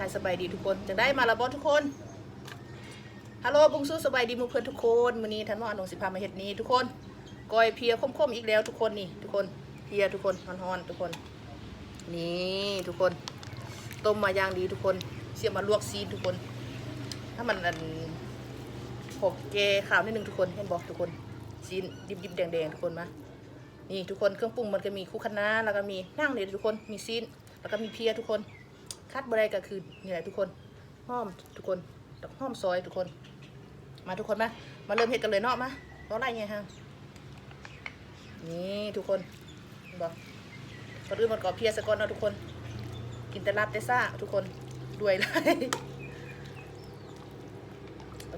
ทายสบายดีทุกคนจะได้มาละบอทุกคนฮัลโหลบุงสู้สบายดีมูเพื่อนทุกคนมือนี้ท่านว่าอนงสิพามาเฮ็ดนี้ทุกคนก้อยเพียคมๆอีกแล้วทุกคนนี่ทุกคนเพียทุกคนฮ้อนๆทุกคน นี่ทุกคน ต้มมาอย่างดีทุกคนเสียบมาลวกซีนทุกคน ถ้ามันอันผมเกขาวนิดนึงทุกคนเห็นบอกทุกคนซีนดิบๆแดงๆทุกคนมานี่ทุกคนเครื่องปรุงมันก็มีคู่คะน้าแล้วก็มีนั่งเนี่ยทุกคนมีซีนแล้วก็มีเพียทุกคน คัดบะไรก็คือนี่แหละทุกคนห้อมทุกคนดอกหอมซอยทุกคน มาทุกคนมามาเริ่มเฮ็ดกันเลยเนาะมาเพราะอะไรไงฮะนี่ทุกคนบอกก่อนอื่นมันก่อเพียสะก่อนเนาะทุกคน กินแต่ลาบแต่ซ่าทุกคนด้วยเลย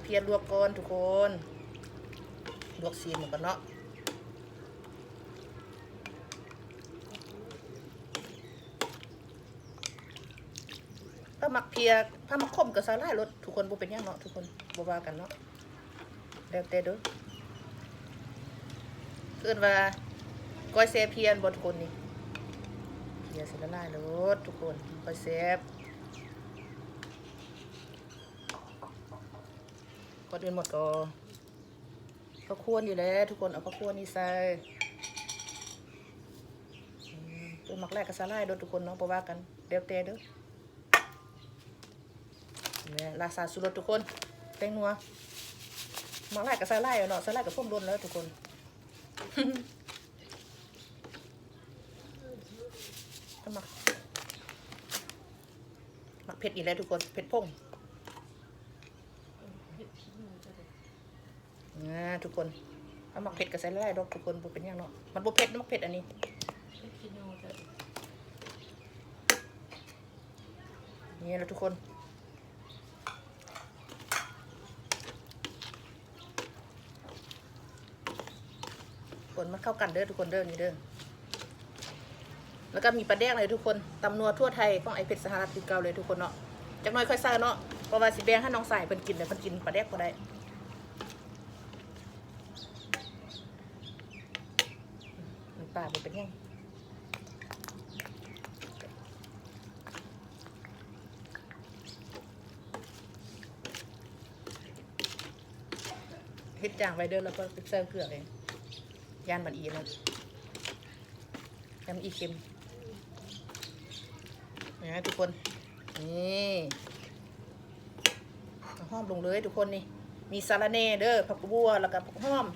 เพียรลวกก่อนทุกคนลวกซีนหมดกันเนาะ ถ้ามักเพียถ้ามักคมกับสาหร่ารสทุกคนบ่เป็นยังเนาะทุกคนบ่ว่ากันเนาะแล้วแต่เด้อเกินว่าก้อยแซ่บเพียนบ่ทุกคนนี่เพียสิละลายรสทุกคนก้อยแซ่บก่อนอื่นหมดก็ข้าวคั่วนี่แหละทุกคนเอาข้าวคั่วนี่ใส่ตัวหมักแรกกับสาหร่ายรสทุกคนเนาะบ่ว่ากันแล้วแต่เด้อเนี่ยลาซาสุรสทุกคนแตงนัวมาไล่กับใส่ไล่เอาเนาะใส่ไล่กับพ่มโดนแล้วทุกคนก็มาหมักเผ็ดอีกแล้วทุกคน เผ็ดพงนะทุกคนเอาหมักเผ็ดกับใส่ไล่ดอกทุกคนบเป็นหยังเนาะ มันบเผ็ดมักเผ็ดอันนี้นี่แหละทุกคน คนมันเข้ากันเด้อทุกคนเด้อนี่เด้อแล้วก็มีปลาแดกเลยทุกคนตำนัวทั่วไทยของไอเพชรสหรัฐคือเก่าเลยทุกคนเนาะจักน่อยค่อยใส่เนาะเพราะว่าสิแบงให้น้องใส่เพิ่นกินเลยเพิ่นกินปลาแดกบ่ได้ปลาเป็นยังเฮ็ดจางไว้เด้อแล้วก็ไปเสิร์ฟเกลือเอง ย่านมันอีนั่นย่านอีเค็มนะทุกคน นี่เอาหอมลงเลยทุกคนนี่ มีสาระแหน่เด้อผักบัวแล้วก็ผักหอม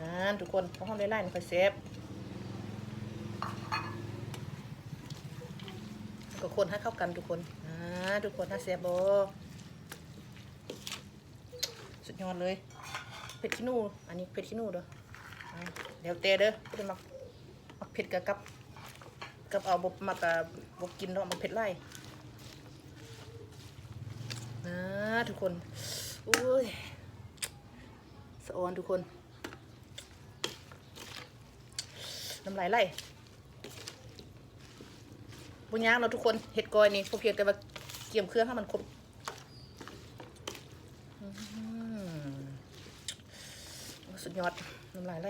นั่นทุกคนผักหอมไล่ๆนี่ค่อยเซฟแล้วก็คนให้เข้ากันทุกคนอ่าทุกคนน่าเซฟโบสุดยอดเลย เผ็ดขี้หนูอันนี้เผ็ดขี้หนูเด้อเดี๋ยวเตะเด้อเดี๋ยวมักมักเผ็ดกับกับกับเอาบบมักกับบกินเนาะมันเผ็ดไล่นะทุกคนอุ้ยสะออนทุกคนน้ำลายไหลบุญยางเนาทุกคนเห็ดกอยนี่พวกเพียงแต่ว่าเกี่ยมเครื่องให้มันครบอืม สุดยอดน้ำลายไหล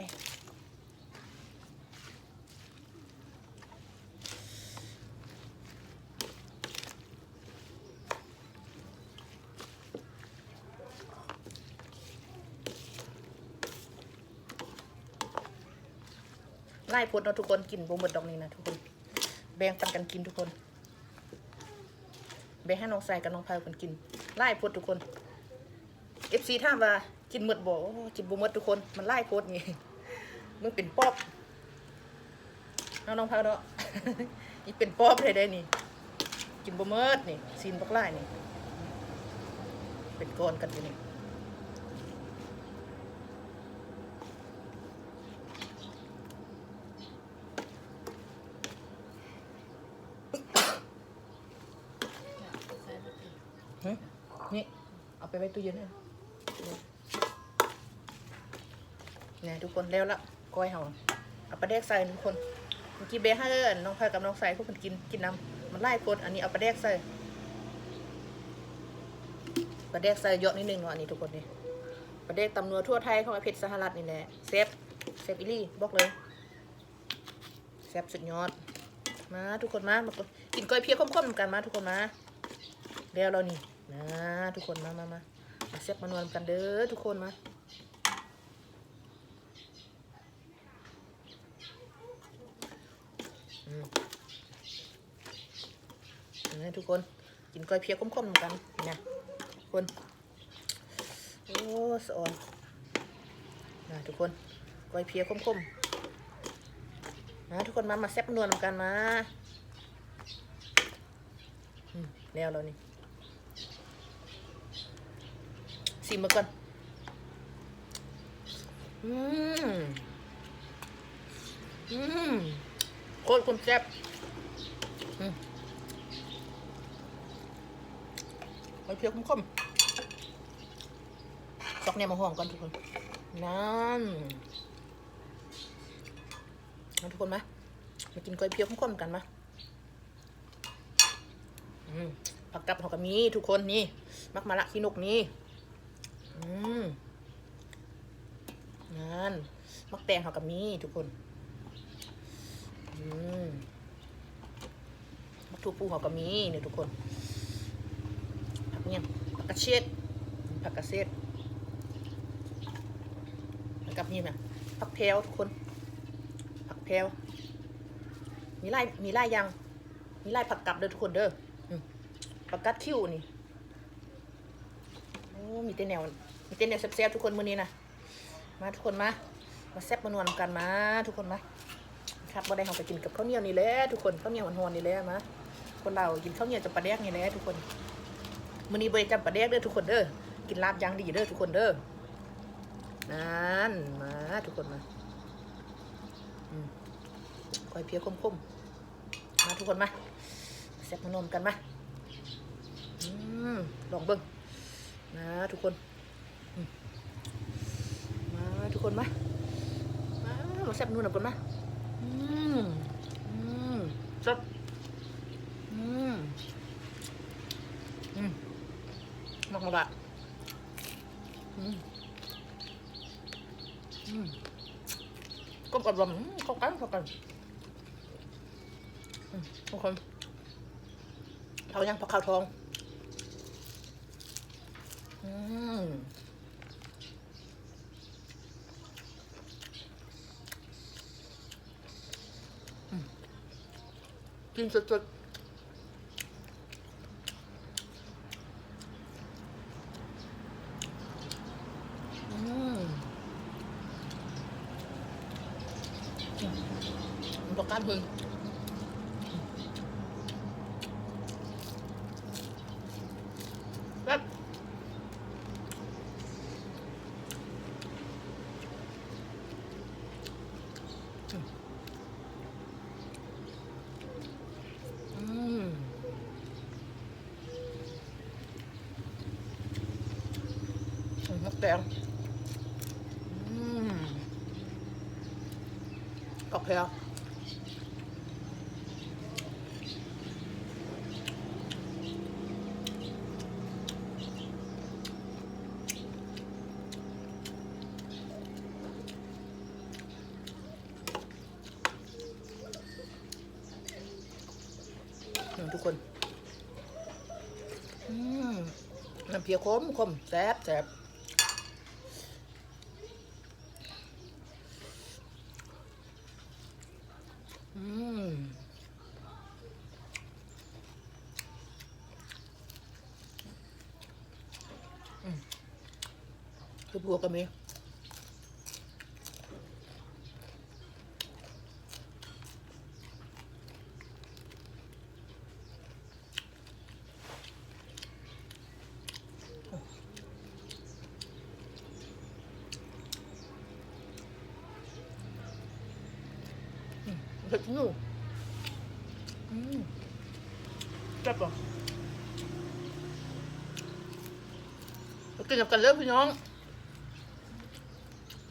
ไล่พดเนาะทุกคนกินบ่หมดดอกนี้นะทุกคน แบ่งปันกันกินทุกคน แบ่งให้น้องใส่กับน้องพายกันกินไล่พดทุกคนเอฟซีถาว่า กินหมดบ่โอ้กินบ่หมดทุกคนมันไล่โคตรนี่มึงเป็นป๊อบน้องน้องพักเนาะนี่เป็นป๊อบเลยได้นี่ กินบ่หมดนี่ซีนบักไล่นี่ เป็นก้อนกันอยู่นี่นี่เอาไปไว้ตู้เย็นเลย ทุกคนแล้วละก้อยเห่าเอาปลาแดกใส่ทุกคนเมื่อกี้เบให้เอิ้นน้องพายกับน้องใส่พวกมันกินกินน้ำมันไล่คนอันนี้เอาปลาแดกใส่ปลาแดกใส่เยอะนิดนึงเนาะอันนี้ทุกคนนี่ปลาแดกตำนัวทั่วไทยของไอเพชรสหรัฐนี่แหละเซฟเซฟอิลี่บอกเลยเซฟสุดยอด มาทุกคนมามากินก้อยเพียข้มๆกันมาทุกคนมาแล้วเรานี่นะทุกคนมามามาเซ็ตมานวลกันเด้อทุกคนมาอืมนี่ ทุกคน กินก้อยเพียข้มๆกันนะทุกคน โอ้สอนนะทุกคนก้อยเพียข้มๆมาทุกคนมามาแซ่บนวลกันมาแล้วเรานี่ชิมมาก่อน อืม อืม โคตรคนแซ่บอืมไป เพียวคุ้มๆตอกเนยมาห่วงก่อนทุกคน นั่นมาทุกคนมามากินก๋วยเตี๋ยวข้นๆกันมาอืมผักกับหอกกะมีทุกคนนี่มักมาละขี้นกนี่อืมนั่นมักแตงหอกกะมีทุกคนอืมมักทูปูหอกกะมีเนี่ยทุกคน ผักเนี่ยผักกระเช็ดผักกระเซ็ดกับนี่นะผักแพรวทุกคน ผักแพรวมีไล่มีไล่ยัง มีไล่ผักกับเด้อทุกคนเด้อผักกัดคิ้วนี่โอ้มีแต่แนวมีแต่แนวแซ่บๆทุกคนมื้อนี้นะมาทุกคนมา มาแซ่บมานวลกันมาทุกคนมาครับบ่ได้เอาไปกินกับข้าวเหนียวนี่แหละทุกคนข้าวเหนียวหอนๆนี่แหละมาคนเรากินข้าวเหนียวจะปลาแดกนี่แหละทุกคน มื้อนี้บ่ได้จำปลาแดกเด้อทุกคนเด้อกินลาบย่างดีเด้อทุกคนเด้อนั่นมาทุกคนมาอืมก้อยเพียคมๆมมาทุกคนมาแซ่บมานมกันมาอืมลองเบิ้งนะทุกคน มาทุกคนมามามาแซ่บนู่นนะคนมาอืมอืมแซ่บอืม มากมากอืมอืมกลมกล่อมอืมเข้ากันเข้ากันทุกคนเขายังผักขาวทองอืมกินสดๆอืมอืมมันบอกการพึ่ง แบบอืมอืมมัก แตงอืมกอกแพรวอืมทุกคนอืมน้ำเพียคมคมแซ่บแซ่บอืมอืมคือบัว ก็มีเผ็ดหนูอืมแซ่บป่ะมากินกับกันเลยพี่น้อง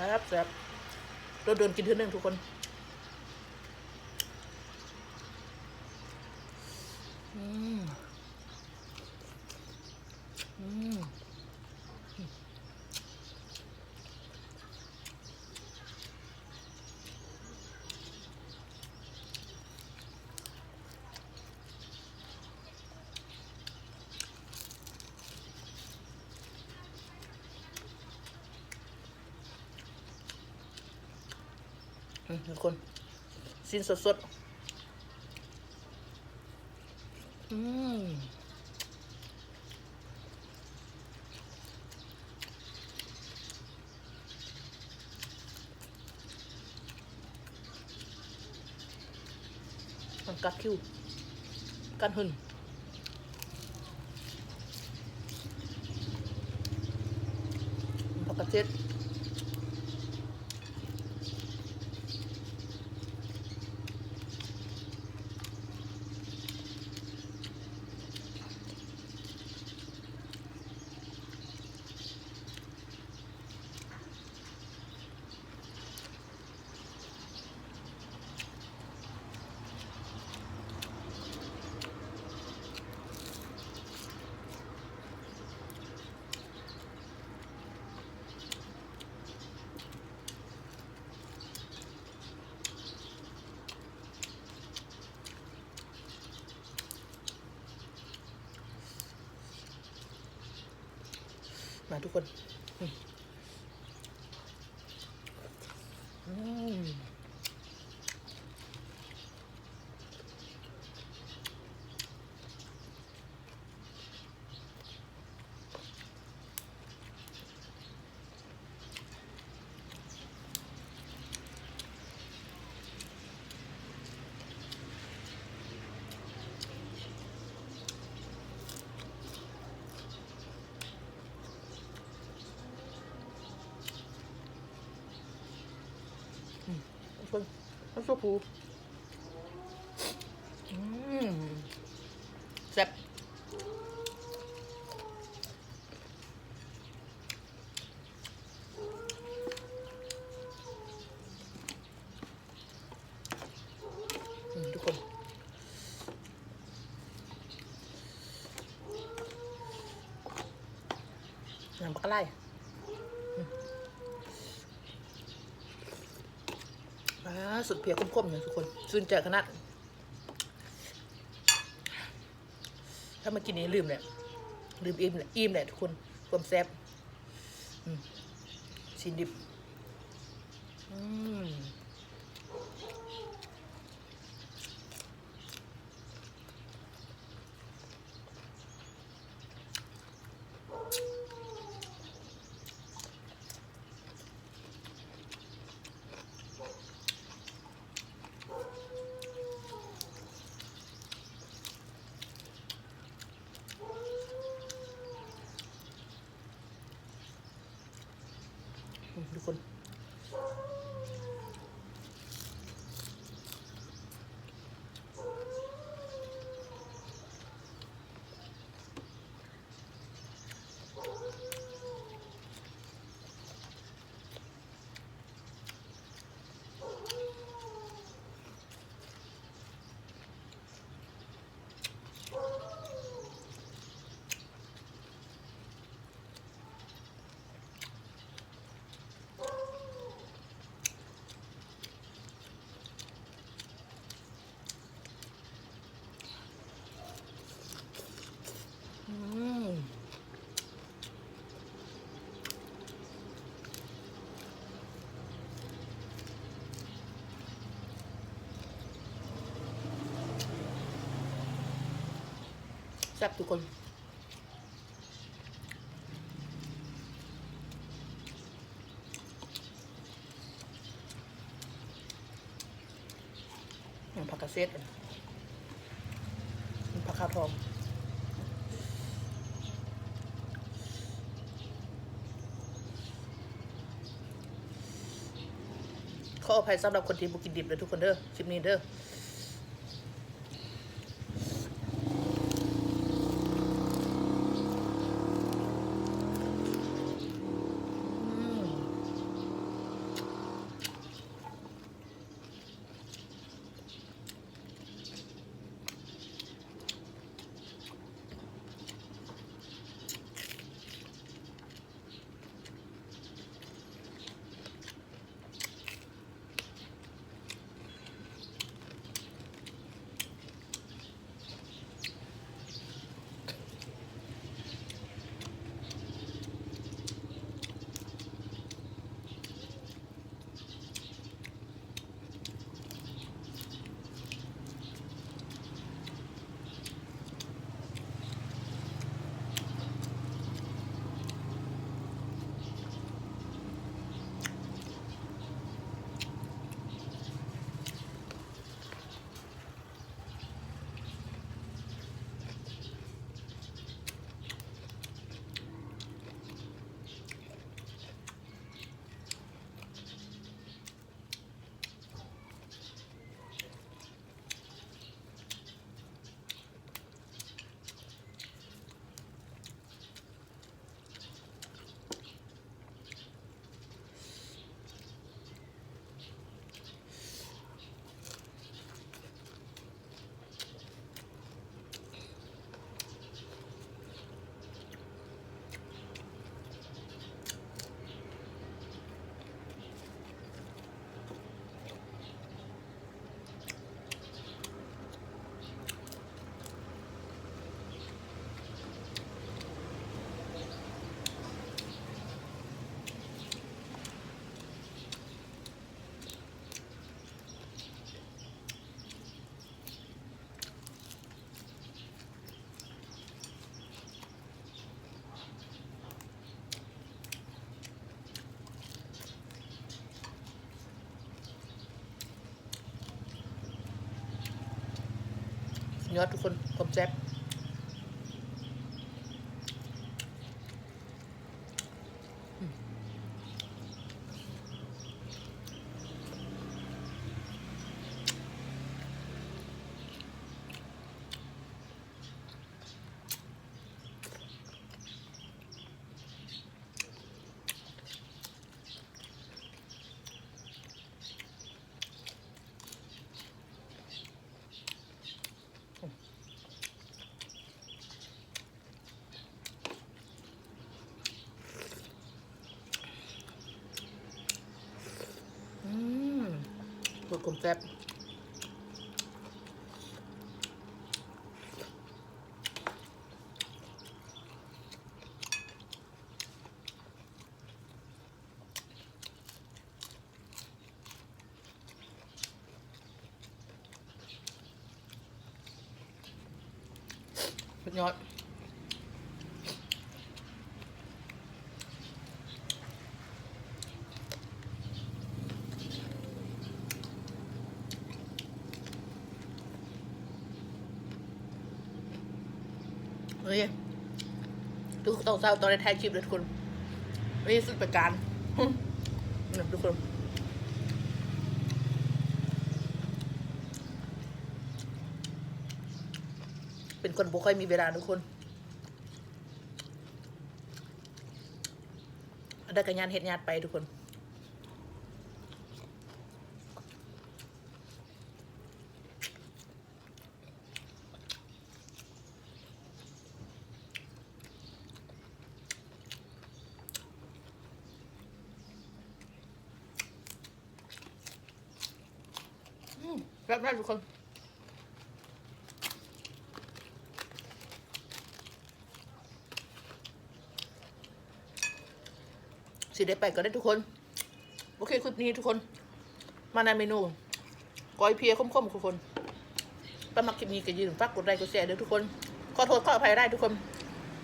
แซ่บแซ่บเราเดินกินเท่านึงทุกคน อืม อืม อืม ทุกคนสิ้นสดสดอืมมันกัดคิวกันหึนผักก มาทุกคน อืมอืมทุกคน น้ำซุปผูอืมแซ่บอืมทุกคน น้ำปลาไหลอืม อ่าสุดเพียคมๆอย่างทุกคนซึ่งเจขนาดถ้ามากินนี้ลืมเลยลืมอิ่มเลยอิ่มเลยทุกคนความแซ่บชิ้นดิบ อืม อื แซ่บทุกคนอืมผักกระเซ็ดผักข้าวทองขออภัยสำหรับคนที่บุกินดิบเลยทุกคนเด้อคลิปนี้เด้อ ยอดทุกคนผมแซ่บอืมอืม รสผมแซ่บสุดยอด เฮ้ยทุกตอนเช้าตอนในไทยคลิปเลยทุกคนนี่สุดประการนี่ทุกคนเป็นคนบ่ค่อยมีเวลาทุกคนได้กันงานเฮ็ดงานไปทุกคน อืมรับได้ทุกคนสิได้ไปก็ได้ทุกคน โอเคคลิปนี้ทุกคน มาในเมนูก้อยเพียคมๆทุกคนประมักคลิปนี้ก็ยืนฝากกดไลค์กดแชร์ด้วยทุกคน ขอโทษขออภัยได้ทุกคน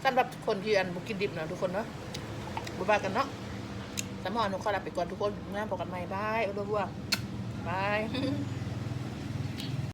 สำหรับคนที่อันบุกินดิบนะทุกคนเนาะบ๊ายบายกันเนาะสำหรับหนูขอลาไปก่อนทุกคนงานพบกันใหม่บายเอาด้วยบาย